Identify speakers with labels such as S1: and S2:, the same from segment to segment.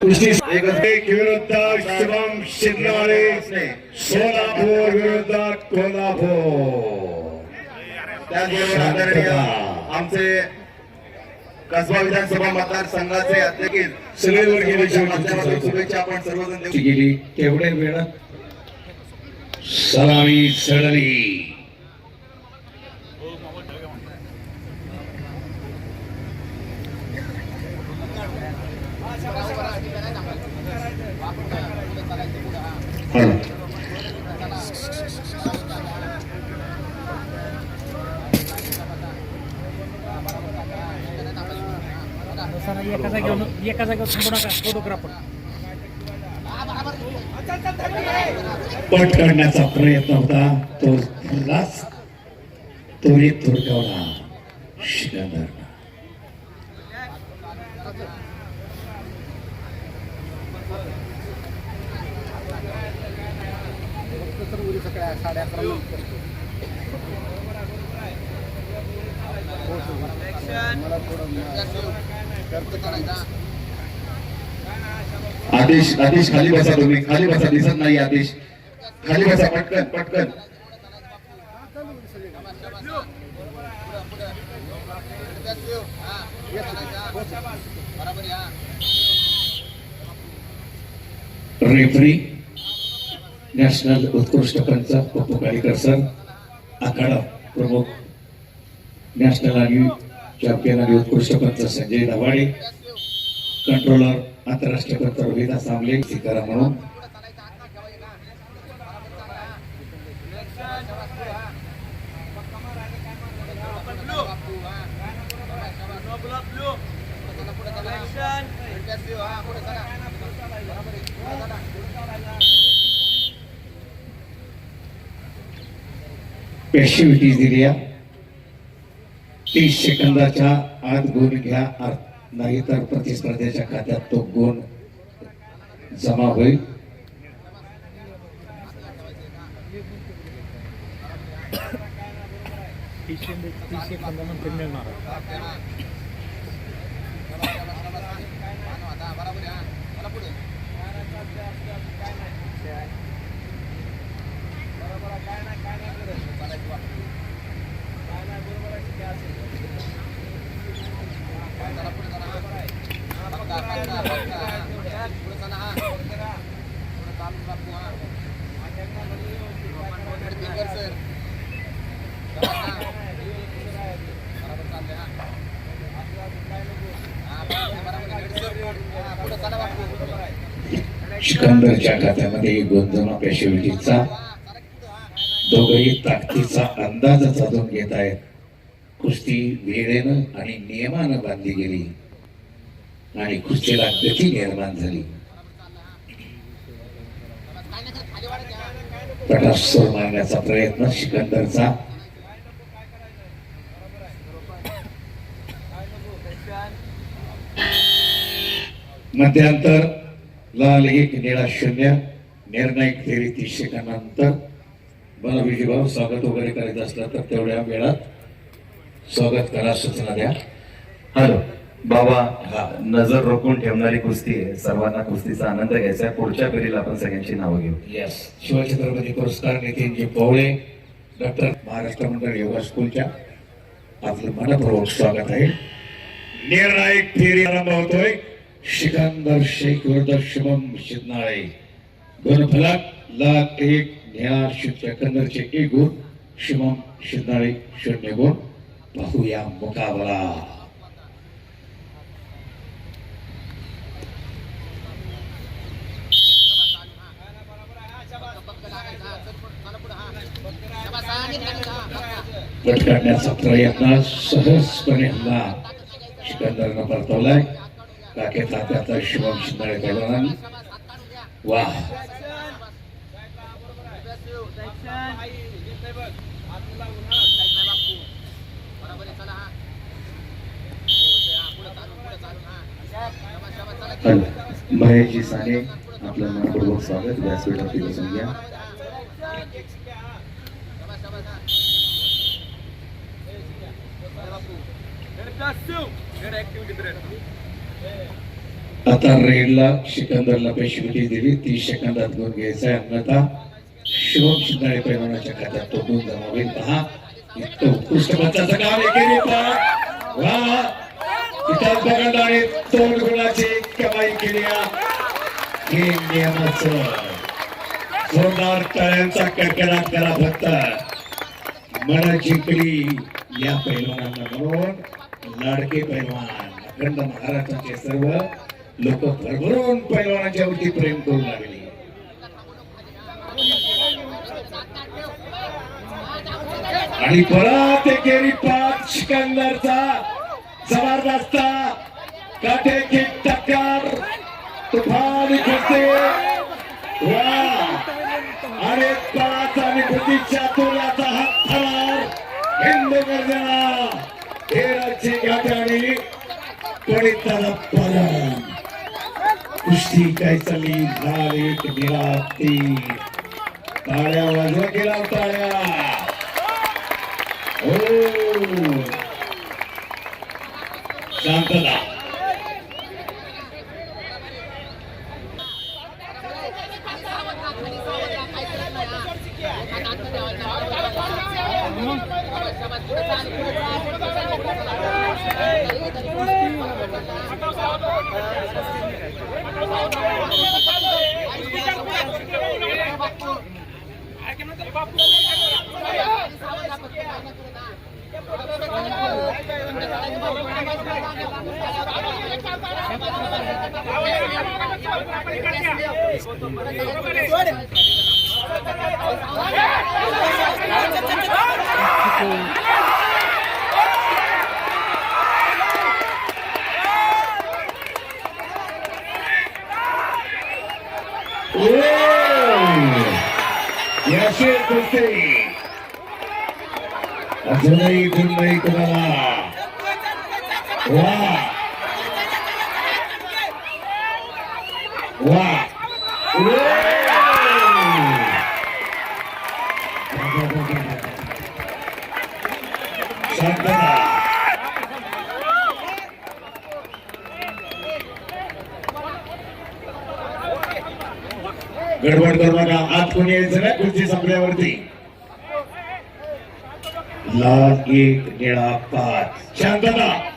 S1: विरुद्ध शुभम शिंदे सोलापूर विरुद्ध कोल्हापूर.
S2: आमचे कसबा विधानसभा मतदारसंघाचे अध्यक्ष माध्यमातून शुभेच्छा आपण सर्वजण देऊ
S1: गेली तेवढे वेळ सलामी सडली
S3: एका जागेवर एका जागेवर थांबू नका फोटोग्राफर.
S1: पट करण्याचा प्रयत्न होता तो धरलाच त्वरित थोडकावला सिकंदर आदेश आदेश खाली बसा तुम्ही. खाली बसा दिसत नाही आदेश. खाली बसा पटकन पटकन. रेफरी नॅशनल उत्कृष्ट पंच पप्पू काळीकर सर आखाडा प्रमुख नॅशनल आणि चॅम्पियन आणि उत्कृष्ट पंच संजय दवाडे कंट्रोलर आंतरराष्ट्रीय पंच रोहिता सामले शिकारा म्हणून. पेशी विटीज दिली आहे. तीस सेकंदाच्या आत गुण घ्या. नाही नाहीतर प्रतिस्पर्ध्याच्या खात्यात तो गुण जमा होईल.
S3: काय
S1: सिकंदरच्या खात्यामध्ये गोंधळ गुण दोघही ताकदीचा अंदाज साधून घेत आहेत. कुस्ती वेळेनं आणि नियमानं बांधली गेली. आणि कुस्तीला गती निर्माण झाली. तटासूर मारण्याचा प्रयत्न सिकंदरचा. मध्यांतर लाल एक निळा शून्य निर्णायक फेरी तीस सेकंदानंतर मला विजयभाऊ स्वागत वगैरे करायचं असलं तर तेवढ्या वेळात स्वागत करा सूचना द्या.
S4: हॅलो बाबा हा नजर रोखून ठेवणारी कुस्ती आहे. सर्वांना कुस्तीचा आनंद घ्यायचा आहे. पुढच्या फेरीला आपण सगळ्यांची नावं घेऊ.
S1: यस शिवछत्रपती पुरस्कार नितीनजी पवळे डॉक्टर महाराष्ट्र मंडळ योगा स्कूलच्या. आपलं मनपूर्वक स्वागत आहे. निर्णायक फेरी आरंभ होतोय. सिकंदर शेख विरुद्ध शुभम शिदनाळे. गुणफलक लाख एक निळा सेकंदरचे एक गुण शुभम शिदनाळे शून्य गुण पाहूया मुकाबला पट काढण्याचा प्रयत्न सहजपणे हल्ला सिकंदरनं परतवलाय काके तात्याचा शुभम शिंदाळे करणार वा
S4: महेशजी साने आपलं मनपूर्वक स्वागत. व्यासपीठातील बसून
S1: आता रेडला सिकंदरला पेशवटी दिली. ती सेकंदात घेऊन घ्यायचा अन्यथा शिवम शिंदाळे पैलवानाच्या खात्यात तो गुण जमा पहा इतकं उत्कृष्ट पंचाचं काम एकेरी पहा. वा. इतर पकड आणि तोंड गुणाची कमाई केली हे नियमाच. जोरदार तळ्यांचा कडकडाट करा फक्त. मन जिंकली या पैलवानांना म्हणून. लाडके पैलवान अखंड महाराष्ट्राचे सर्व लोक भरभरून पैलवानाच्या वरती प्रेम करू लागले. आणि परत एकेरी पाच सिकंदरचा जबरदस्त काटे की टक्कर. तुफान करते वा. आणि पाच आणि कृती चातुर्याचा हात थरार हिंदू गर्जना. हेराची गाठी पडिताला परम कुस्ती काय चालली? लाल एक निळा तीन टाळ्या वाजवा गेला टाळ्या. शांतता बापू हो शांतता याशी कुस्ती अजूनही गुण नाही कुणाला वा वा. गडबड करू नका आत कोणी यायचं ना खुर्ची संपल्यावरती. लाल एक निळा पाच. शांतता.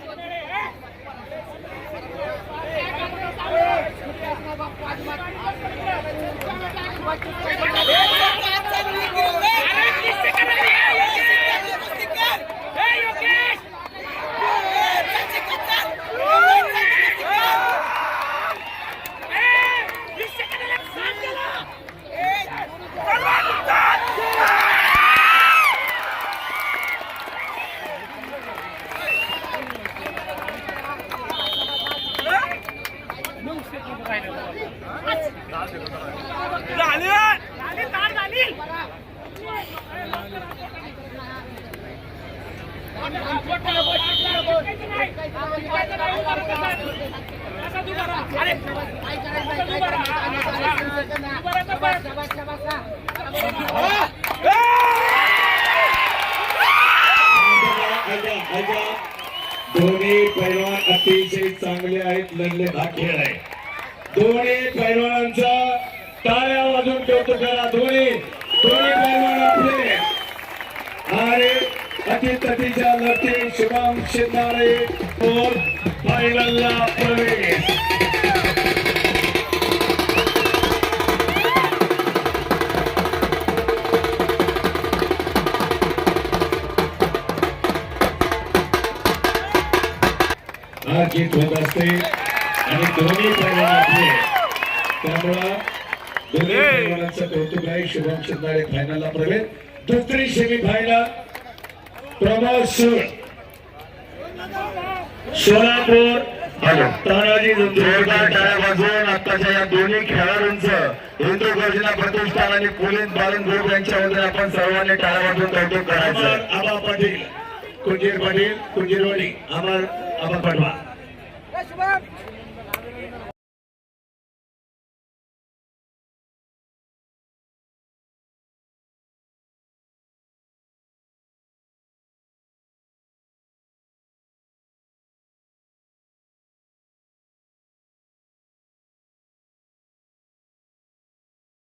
S1: दोन्ही पैलवान अतिशय चांगले आहेत लढले हा खेळ आहे. दोन्ही पैलवानांचा टाळ्या वाजून कौतुक करा. दोन्ही दोन्ही पैलवान अतितटीच्या लढती शुभम शिंदारे फायनलला प्रवेश. हा गीत होत असते आणि दोन्ही पैलवान आपले त्यामुळं दोन्ही पैलवानांचं कौतुक आहे. शुभम शिंदाळे फायनलला प्रवेश. दुसरी सेमी फायनल प्रमोद सूर सोलापूर तानाजी
S2: जोरदार टाळ्या वाजवून आताच्या या दोन्ही खेळाडूंचं हिंदू गर्जना प्रतिष्ठान आणि पोलीस बालन ग्रुप यांच्या वतीने आपण सर्वांनी टाळ्या वाजवून कौतुक करायचं.
S1: आबा पाटील. कुंजीर पाटील कुंजीरवाडी अमर आबा पाटवा